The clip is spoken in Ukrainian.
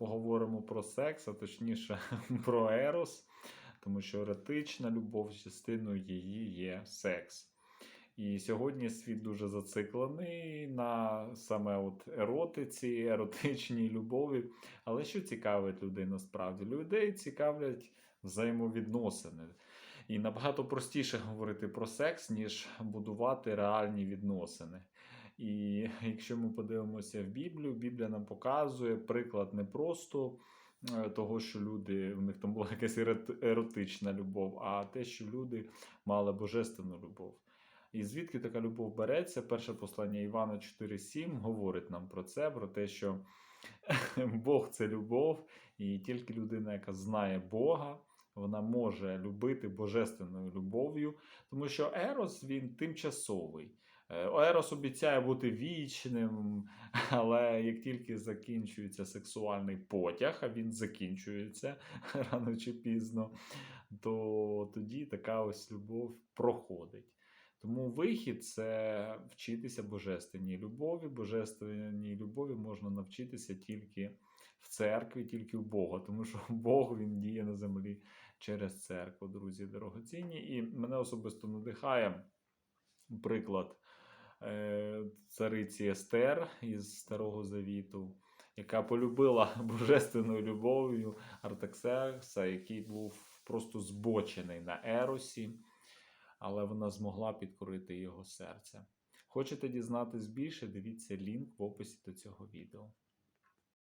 поговоримо про секс, а точніше про ерос, тому що еретична любов частиною її є секс. І сьогодні світ дуже зациклений на саме от еротиці, еротичній любові. Але що цікавить людей насправді? Людей цікавлять взаємовідносини. І набагато простіше говорити про секс, ніж будувати реальні відносини. І якщо ми подивимося в Біблію, Біблія нам показує приклад не просто е, того, що люди, в них там була якась еротична любов, а те, що люди мали божественну любов. І звідки така любов береться? Перше послання Івана 4,7 говорить нам про це, про те, що Бог це любов, і тільки людина, яка знає Бога, вона може любити божественною любов'ю, тому що Ерос він тимчасовий. Е, Ерос обіцяє бути вічним, але як тільки закінчується сексуальний потяг, а він закінчується рано чи пізно, то тоді така ось любов проходить. Тому вихід це вчитися божественній любові. Божественній любові можна навчитися тільки в церкві, тільки в Бога, тому що Бог він діє на землі через церкву, друзі дорогоцінні. І мене особисто надихає приклад цариці Естер із Старого Завіту, яка полюбила божественною любов'ю Артаксеркса, який був просто збочений на Еросі, але вона змогла підкорити його серце. Хочете дізнатись більше? Дивіться лінк в описі до цього відео.